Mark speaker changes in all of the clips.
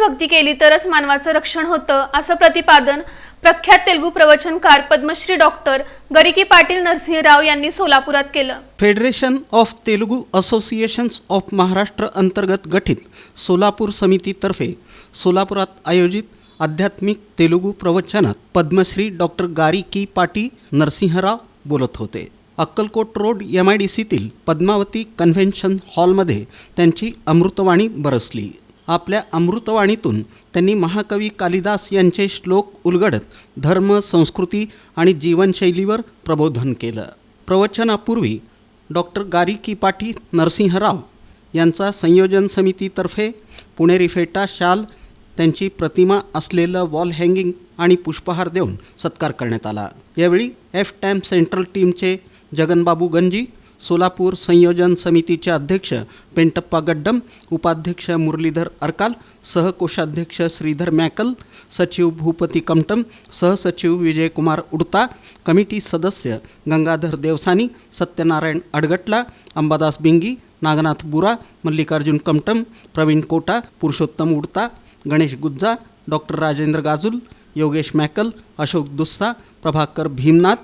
Speaker 1: भक्ती केली तरच मानवाचं रक्षण होतं असं प्रतिपादन प्रख्यात तेलुगू प्रवचनकार पद्मश्री डॉक्टर गरिकी पाटील नरसिंहराव यांनी सोलापुरात केलं.
Speaker 2: Federation of Telugu associations of Maharashtra अंतर्गत गठीत सोलापूर समितीतर्फे सोलापुरात आयोजित आध्यात्मिक तेलुगू प्रवचनात पद्मश्री डॉक्टर गारिकी पाटी नरसिंहराव बोलत होते. Akkalkot road M I D सीतील Padmavati convention हॉलमध्ये त्यांची अमृतवाणी बरसली. आपल्या अमृतवाणीतून त्यांनी महाकवी कालिदास यांचे श्लोक उलगडत धर्म संस्कृती आणि जीवनशैलीवर प्रबोधन केलं. प्रवचनापूर्वी डॉक्टर गारिकी पाटी नरसिंहराव यांचा संयोजन समितीतर्फे पुणेरी फेटा शाल त्यांची प्रतिमा असलेलं वॉल हँगिंग आणि पुष्पहार देऊन सत्कार करण्यात आला. यावेळी एफ टॅम सेंट्रल टीमचे जगनबाबू गंजी सोलापूर संयोजन समितीचे अध्यक्ष पेंटप्पा गड्डम उपाध्यक्ष मुरलीधर अरकाल सहकोषाध्यक्ष श्रीधर मॅकल सचिव भूपती कमटम सहसचिव विजयकुमार उडता कमिटी सदस्य गंगाधर देवसानी सत्यनारायण अडगटला अंबादास बिंगी नागनाथ बुरा मल्लिकार्जुन कमटम प्रवीण कोटा पुरुषोत्तम उडता गणेश गुज्जा डॉक्टर राजेंद्र गाजुल योगेश मॅकल अशोक दुस्सा प्रभाकर भीमनाथ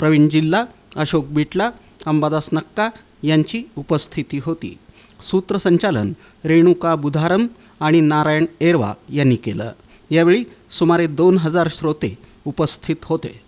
Speaker 2: प्रवीण जिल्हा अशोक बिटला अंबादास नक्का यांची उपस्थिती होती. सूत्रसंचालन रेणुका बुधारम आणि नारायण एरवा यांनी केलं. यावेळी सुमारे दोन हजार श्रोते उपस्थित होते.